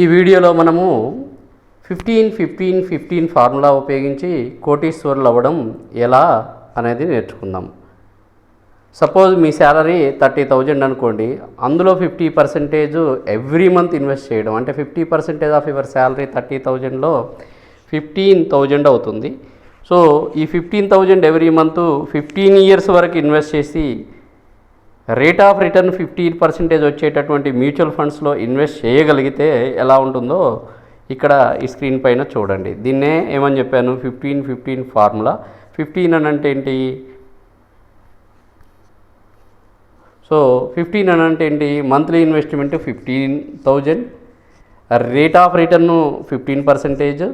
ఈ వీడియోలో మనము ఫిఫ్టీన్ ఫిఫ్టీన్ ఫిఫ్టీన్ ఫార్ములా ఉపయోగించి కోటీశ్వరులు అవ్వడం ఎలా అనేది నేర్చుకుందాం. సపోజ్ మీ శాలరీ థర్టీ థౌజండ్ అనుకోండి అందులో fifty percentage every month invest చేయడం అంటే fifty percentage of your salary thirty థౌజండ్లో ఫిఫ్టీన్ థౌజండ్ అవుతుంది. సో ఈ fifteen thousand every month fifteen years వరకు ఇన్వెస్ట్ చేసి rate of return fifteen percentage వచ్చేటటువంటి మ్యూచువల్ ఫండ్స్లో ఇన్వెస్ట్ చేయగలిగితే ఎలా ఉంటుందో ఇక్కడ ఈ స్క్రీన్ పైన చూడండి. దీన్నే ఏమని చెప్పాను? Fifteen fifteen formula. ఫిఫ్టీన్ అని అంటే ఏంటి? సో ఫిఫ్టీన్ అని అంటే ఏంటి? Monthly investment fifteen thousand. Rate of return fifteen percentage.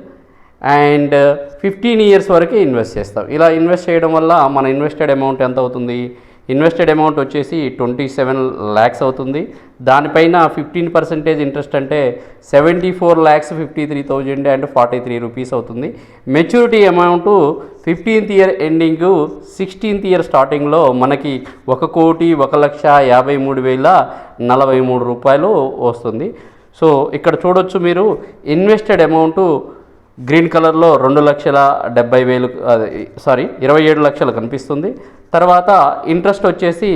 And fifteen years వరకు ఇన్వెస్ట్ చేస్తాం. ఇలా ఇన్వెస్ట్ చేయడం వల్ల మన ఇన్వెస్టెడ్ అమౌంట్ ఎంత అవుతుంది? ఇన్వెస్టెడ్ అమౌంట్ వచ్చేసి ట్వంటీ సెవెన్ ల్యాక్స్ అవుతుంది. దానిపైన ఫిఫ్టీన్ పర్సెంటేజ్ ఇంట్రెస్ట్ అంటే seventy four lakhs fifty three thousand and forty three rupees అవుతుంది. Maturity amount fifteenth year ending sixteenth year స్టార్టింగ్లో మనకి ఒక కోటి ఒక లక్ష యాభై మూడు వేల నలభై మూడు రూపాయలు వస్తుంది. సో ఇక్కడ చూడొచ్చు మీరు ఇన్వెస్టెడ్ అమౌంట్ గ్రీన్ కలర్లో రెండు లక్షల డెబ్బై వేలు సారీ ఇరవై ఏడు లక్షలు కనిపిస్తుంది. తర్వాత ఇంట్రెస్ట్ వచ్చేసి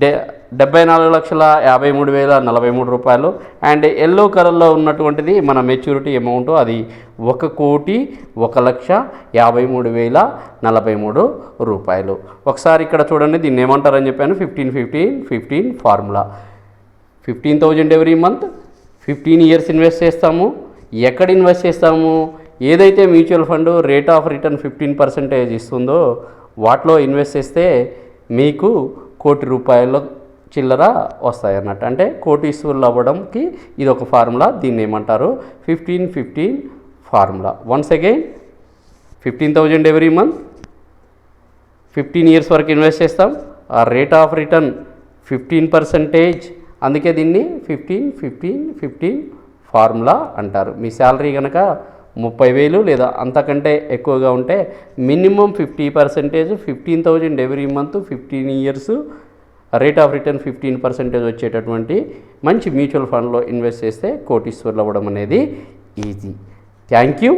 డె డెబ్బై నాలుగు లక్షల యాభై మూడు వేల నలభై మూడు రూపాయలు. అండ్ ఎల్లో కలర్లో ఉన్నటువంటిది మన మెచ్యూరిటీ అమౌంట్ అది ఒక కోటి ఒక లక్ష యాభై మూడు వేల నలభై మూడు రూపాయలు. ఒకసారి ఇక్కడ చూడండి దీన్ని ఏమంటారని చెప్పాను fifteen fifteen fifteen formula. Fifteen thousand every month fifteen years invest చేస్తాము. ఎక్కడ ఇన్వెస్ట్ చేస్తాము? ఏదైతే mutual fund rate of return fifteen percentage ఇస్తుందో వాటిలో ఇన్వెస్ట్ చేస్తే మీకు కోటి రూపాయల చిల్లర వస్తాయన్నట్టు అంటే కోటీశ్వరులు అవ్వడంకి ఇది ఒక ఫార్ములా దీన్ని ఏమంటారు? Fifteen fifteen formula. Once again fifteen thousand every month fifteen years వరకు ఇన్వెస్ట్ చేస్తాం. ఆ rate of return fifteen percentage అందుకే దీన్ని ఫిఫ్టీన్ ఫిఫ్టీన్ ఫిఫ్టీన్ ఫార్ములా అంటారు. మీ శాలరీ కనుక ముప్పై వేలు లేదా అంతకంటే ఎక్కువగా ఉంటే minimum fifty percentage fifteen thousand every month fifteen years rate of return fifteen percentage వచ్చేటటువంటి మంచి మ్యూచువల్ ఫండ్లో ఇన్వెస్ట్ చేస్తే కోటీశ్వర్లు అవ్వడం అనేది ఈజీ. Thank you.